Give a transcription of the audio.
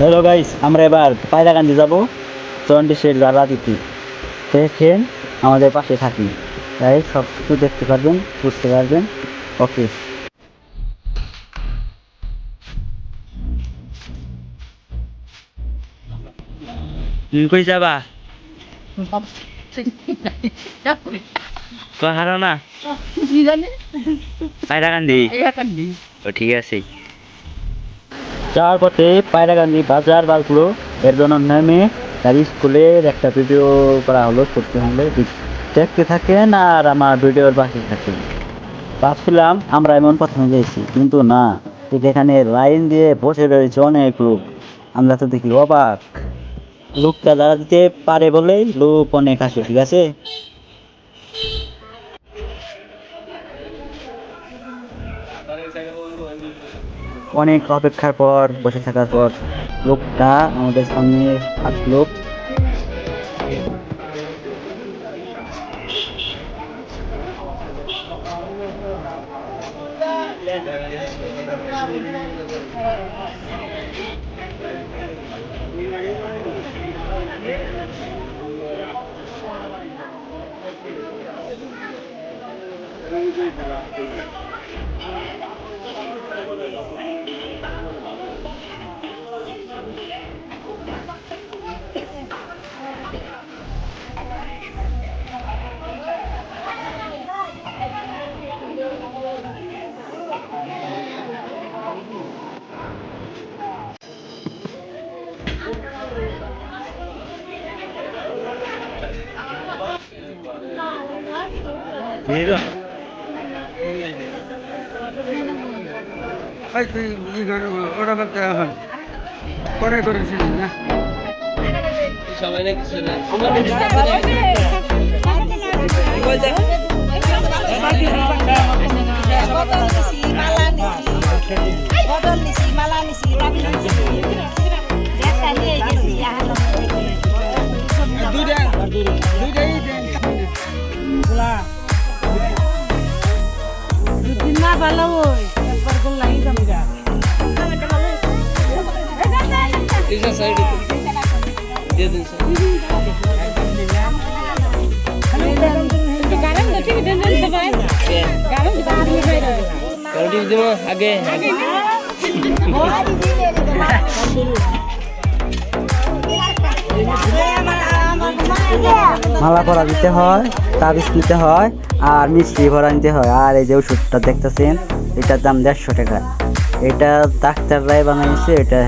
Hello guys আমরা এবার পায়রাকান্দি যাব চন্ডিশের যারা দিতে দেখেন আমাদের পাশে থাকি। তাই সব কিছু দেখতে পারবেন বুঝতে পারবেন। ওকে তুমি কই যাবা? পাহাড় না? পায়রাকান্দি ও ঠিক আছে। যাওয়ার পথে পায়রাকান্দি বাজার বাজলো এর জন্য নেমে তার স্কুলের একটা ভিডিও করা হলো করতে হলে দেখতে থাকেন আর আমার ভিডিওর পাশে থাকেন। ভাবছিলাম আমরা এমন প্রথমে গেছি, কিন্তু না এখানে লাইন দিয়ে বসে রয়েছে অনেক লোক। আমরা তো দেখি অবাক। লোকটা দিতে পারে বলেই লোক অনেক আসে ঠিক আছে? অনেক অপেক্ষার পর বসে থাকার পর লোকটা আমাদের সামনে আসলো। ওই তুই ই করে ওটা করতে এখন পরে করেছিলি না বদল ভালো ওই একবার গোল লাগি যাবে মালা পরা দিতে হয়, তাবিজ নিতে হয়, আর মিষ্টি ভরা নিতে হয়। আর এই যে ওষুধটা দেখতেছেন, এটার দাম দেড়শো টাকা। এটা ডাক্তাররাই বানাইছে, এটা